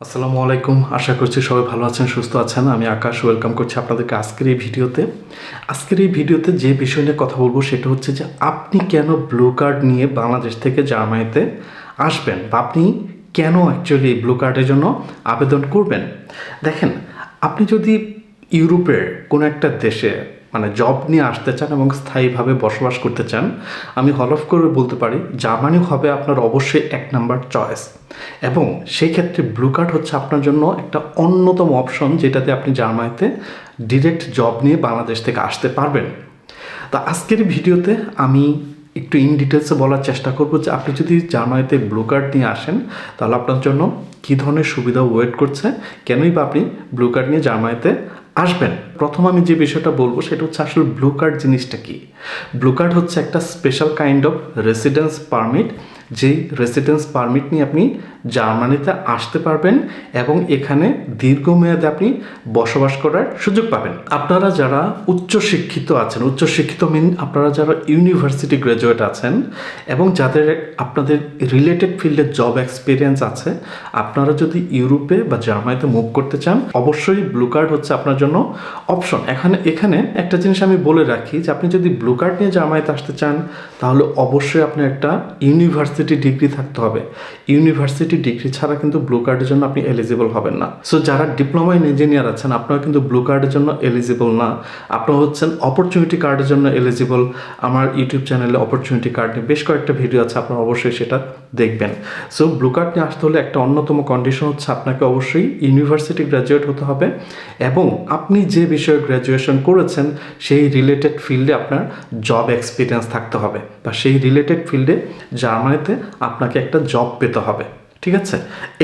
আসসালামু আলাইকুম। আশা করছি সবাই ভালো আছেন, সুস্থ আছেন। আমি আকাশ, ওয়েলকাম করছি আপনাদেরকে আজকের এই ভিডিওতে। আজকের এই ভিডিওতে যে বিষয় নিয়ে কথা বলব সেটা হচ্ছে যে আপনি কেন ব্লু কার্ড নিয়ে বাংলাদেশ থেকে জার্মানিতে আসবেন বা আপনি কেন অ্যাকচুয়ালি ব্লু কার্ডের জন্য আবেদন করবেন? দেখেন, আপনি যদি ইউরোপের কোনো একটা দেশে মানে জব নিয়ে আসতে চান এবং স্থায়ীভাবে বসবাস করতে চান, আমি হলফ করে বলতে পারি জার্মানি হবে আপনার অবশ্যই এক নাম্বার চয়েস এবং সেই ক্ষেত্রে ব্লু কার্ড হচ্ছে আপনার জন্য একটা অন্যতম অপশন যেটাতে আপনি জার্মানিতে ডিরেক্ট জব নিয়ে বাংলাদেশ থেকে আসতে পারবেন। তা আজকের ভিডিওতে আমি একটু ইন ডিটেলসে বলার চেষ্টা করব যে আপনি যদি জার্মানিতে ব্লু কার্ড নিয়ে আসেন, তাহলে আপনার জন্য কী ধরনের সুবিধা ওয়েট করছে, কেনই বা আপনি ব্লু কার্ড নিয়ে জার্মানিতে আসবেন। প্রথম আমি যে বিষয়টা বলব সেটা হচ্ছে আসলে ব্লু কার্ড জিনিসটা কি? ব্লু কার্ড হচ্ছে একটা special kind of residence permit যেই রেসিডেন্স পারমিট নিয়ে আপনি জার্মানিতে আসতে পারবেন এবং এখানে দীর্ঘমেয়াদে আপনি বসবাস করার সুযোগ পাবেন। আপনারা যারা উচ্চশিক্ষিত আছেন, উচ্চশিক্ষিত মিন আপনারা যারা ইউনিভার্সিটি গ্র্যাজুয়েট আছেন এবং যাদের আপনাদের রিলেটেড ফিল্ডে জব এক্সপিরিয়েন্স আছে, আপনারা যদি ইউরোপে বা জার্মানিতে মুভ করতে চান, অবশ্যই ব্লু কার্ড হচ্ছে আপনার জন্য অপশন এখানে এখানে একটা জিনিস আমি বলে রাখি যে আপনি যদি ব্লু কার্ড নিয়ে জার্মানিতে আসতে চান, তাহলে অবশ্যই আপনার একটা ইউনিভার্সিটি ডিগ্রি থাকতে হবে। ইউনিভার্সিটি ডিগ্রি ছাড়া কিন্তু ব্লু কার্ডের জন্য আপনি এলিজিবল হবেন না। সো যারা ডিপ্লোমা ইন ইঞ্জিনিয়ার আছেন, আপনারা কিন্তু ব্লু কার্ডের জন্য এলিজিবল না। আপনারা হচ্ছেন অপরচুনিটি কার্ডের জন্য এলিজিবল আমার ইউটিউব চ্যানেলে অপরচুনিটি কার্ড নিয়ে বেশ কয়েকটা ভিডিও আছে, আপনারা অবশ্যই সেটা দেখবেন। সো ব্লু কার্ড নিয়ে আসতে হলে একটা অন্যতম কন্ডিশন হচ্ছে আপনাকে অবশ্যই ইউনিভার্সিটি গ্র্যাজুয়েট হতে হবে এবং আপনি যে বিষয়ে গ্র্যাজুয়েশন করেছেন, সেই রিলেটেড ফিল্ডে আপনার জব এক্সপিরিয়েন্স থাকতে হবে। বা সেই রিলেটেড ফিল্ডে জার্মানিতে আপনাকে একটা জব পেতে হবে। ঠিক আছে?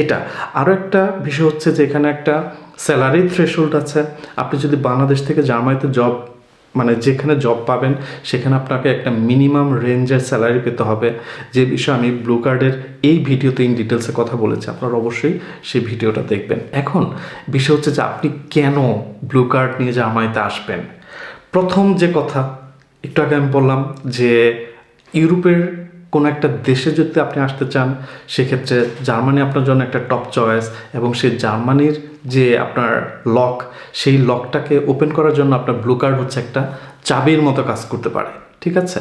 এটা। আরও একটা বিষয় হচ্ছে যে এখানে একটা স্যালারি থ্রেশোল্ড আছে। আপনি যদি বাংলাদেশ থেকে জার্মানিতে জব মানে যেখানে জব পাবেন, সেখানে আপনাকে একটা মিনিমাম রেঞ্জের স্যালারি পেতে হবে। যে বিষয়ে আমি ব্লু কার্ডের এই ভিডিওতে ইন ডিটেলসে কথা বলেছি, আপনারা অবশ্যই সেই ভিডিওটা দেখবেন। এখন বিষয় হচ্ছে যে আপনি কেন ব্লু কার্ড নিয়ে জার্মানিতে আসবেন? প্রথম যে কথা, একটু আগে আমি বললাম যে ইউরোপের কোনো একটা দেশে যদি আপনি আসতে চান, সেক্ষেত্রে জার্মানি আপনার জন্য একটা টপ চয়েস এবং সেই জার্মানির যে আপনার লক সেই লকটাকে ওপেন করার জন্য আপনার ব্লু কার্ড হচ্ছে একটা চাবির মতো কাজ করতে পারে, ঠিক আছে?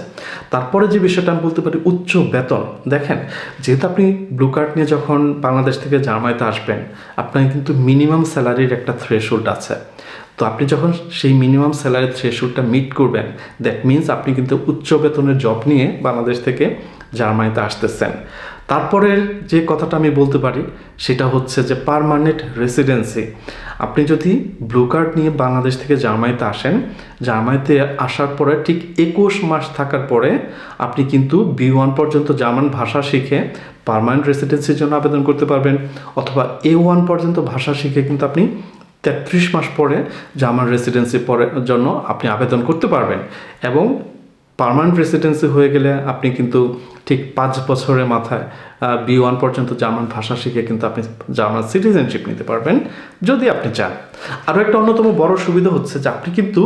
তারপরে যে বিষয়টা আমি বলতে পারি, উচ্চ বেতন। দেখেন, যেহেতু আপনি ব্লু কার্ড নিয়ে যখন বাংলাদেশ থেকে জার্মানিতে আসবেন, আপনার কিন্তু মিনিমাম স্যালারির একটা থ্রেশোল্ড আছে। তো আপনি যখন সেই মিনিমাম স্যালারি থ্রেশোল্ডটা মিট করবেন দ্যাট মিন্স আপনি কিন্তু উচ্চ বেতনের জব নিয়ে বাংলাদেশ থেকে জার্মানিতে আসতেছেন। তারপরের যে কথাটা আমি বলতে পারি, সেটা হচ্ছে যে পারমানেন্ট রেসিডেন্সি আপনি যদি ব্লু কার্ড নিয়ে বাংলাদেশ থেকে জার্মানিতে আসেন, জার্মানিতে আসার পরে ঠিক একুশ মাস থাকার পরে আপনি কিন্তু বি ওয়ান পর্যন্ত জার্মান ভাষা শিখে পারমানেন্ট রেসিডেন্সির জন্য আবেদন করতে পারবেন, অথবা এ ওয়ান পর্যন্ত ভাষা শিখে কিন্তু আপনি তেত্রিশ মাস পরে জার্মান রেসিডেন্সি পরে জন্য আপনি আবেদন করতে পারবেন। এবং পার্মানেন্ট রেসিডেন্সি হয়ে গেলে আপনি কিন্তু ঠিক পাঁচ বছরের মাথায় বি ওয়ান পর্যন্ত জার্মান ভাষা শিখে কিন্তু আপনি জার্মান সিটিজেনশিপ নিতে পারবেন, যদি আপনি চান। আরও একটা অন্যতম বড় সুবিধা হচ্ছে যে আপনি কিন্তু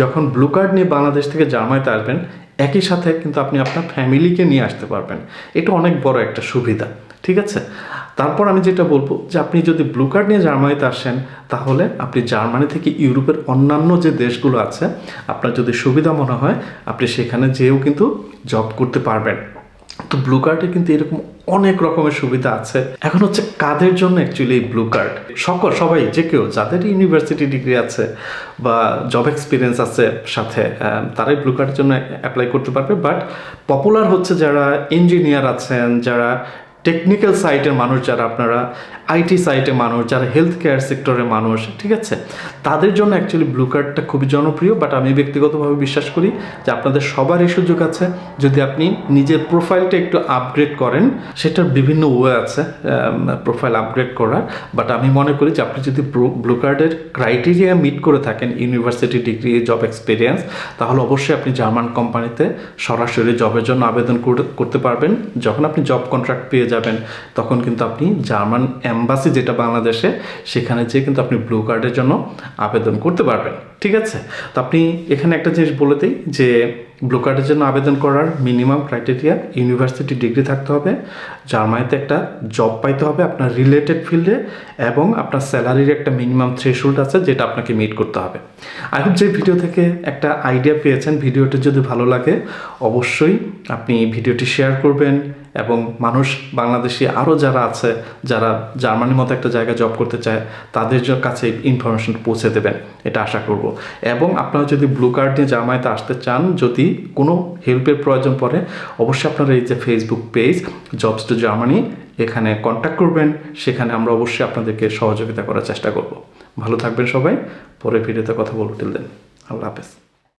যখন ব্লু কার্ড নিয়ে বাংলাদেশ থেকে জার্মানিতে আসবেন একই সাথে কিন্তু আপনি আপনার ফ্যামিলিকে নিয়ে আসতে পারবেন। এটা অনেক বড় একটা সুবিধা, ঠিক আছে? তারপর আমি যেটা বলব যে আপনি যদি ব্লু কার্ড নিয়ে জার্মানিতে আসেন, তাহলে আপনি জার্মানি থেকে ইউরোপের অন্যান্য যে দেশগুলো আছে, আপনার যদি সুবিধা মনে হয়, আপনি সেখানে যেয়েও কিন্তু জব করতে পারবেন। তো ব্লু কার্ডে কিন্তু এরকম অনেক রকমের সুবিধা আছে। এখন হচ্ছে কাদের জন্য অ্যাকচুয়ালি ব্লু কার্ড সকল, সবাই, যে কেউ, যাদের ইউনিভার্সিটি ডিগ্রি আছে বা জব এক্সপিরিয়েন্স আছে সাথে তারাই ব্লু কার্ডের জন্য অ্যাপ্লাই করতে পারবে। বাট পপুলার হচ্ছে যারা ইঞ্জিনিয়ার আছেন, যারা টেকনিক্যাল সাইটের মানুষ যারা আপনারা আইটি সাইটের মানুষ, যারা হেলথ কেয়ার সেক্টরের মানুষ, ঠিক আছে? তাদের জন্য অ্যাকচুয়ালি ব্লু কার্ডটা খুবই জনপ্রিয় বাট আমি ব্যক্তিগতভাবে বিশ্বাস করি যে আপনাদের সবারই সুযোগ আছে। যদি আপনি নিজের প্রোফাইলটা একটু আপগ্রেড করেন, সেটার বিভিন্ন ওয়ে আছে প্রোফাইল আপগ্রেড করার। বাট আমি মনে করি যে আপনি যদি ব্লু কার্ডের ক্রাইটেরিয়া মিট করে থাকেন ইউনিভার্সিটি ডিগ্রি জব এক্সপিরিয়েন্স তাহলে অবশ্যই আপনি জার্মান কোম্পানিতে সরাসরি জবের জন্য আবেদন করে- করতে পারবেন। যখন আপনি জব কন্ট্রাক্ট পেয়ে যাবেন, তখন কিন্তু আপনি জার্মান অ্যাম্বাসি যেটা বাংলাদেশে, সেখানে যেয়ে কিন্তু আপনি ব্লু কার্ডের জন্য আবেদন করতে পারবেন, ঠিক আছে? তো আপনি এখানে একটা জিনিস বলে দিই যে, ব্লু কার্ডের জন্য আবেদন করার মিনিমাম ক্রাইটেরিয়া ইউনিভার্সিটি ডিগ্রি থাকতে হবে, জার্মানিতে একটা জব পাইতে হবে আপনার রিলেটেড ফিল্ডে, এবং আপনার স্যালারির একটা মিনিমাম থ্রেশোল্ড আছে যেটা আপনাকে মিট করতে হবে। আই হোপ যে ভিডিও থেকে একটা আইডিয়া পেয়েছেন, ভিডিওটি যদি ভালো লাগে, অবশ্যই আপনি ভিডিওটি শেয়ার করবেন এবং মানুষ বাংলাদেশি আরও যারা আছে, যারা জার্মানির মতো একটা জায়গায় জব করতে চায়, তাদের কাছে ইনফরমেশন পৌঁছে দেবেন। এটা আশা করব। এবং আপনারা যদি ব্লু কার্ড নিয়ে জার্মানিতে আসতে চান, যদি কোনো হেল্পের প্রয়োজন পড়ে, অবশ্যই আপনারা এই যে Facebook page jobs to Germany এখানে কন্ট্যাক্ট করবেন। সেখানে আমরা অবশ্যই আপনাদেরকে সহযোগিতা করার চেষ্টা করব। ভালো থাকবেন সবাই। পরে ভিডিওতে কথা বলব। টিল দেন আল্লাহ হাফেজ।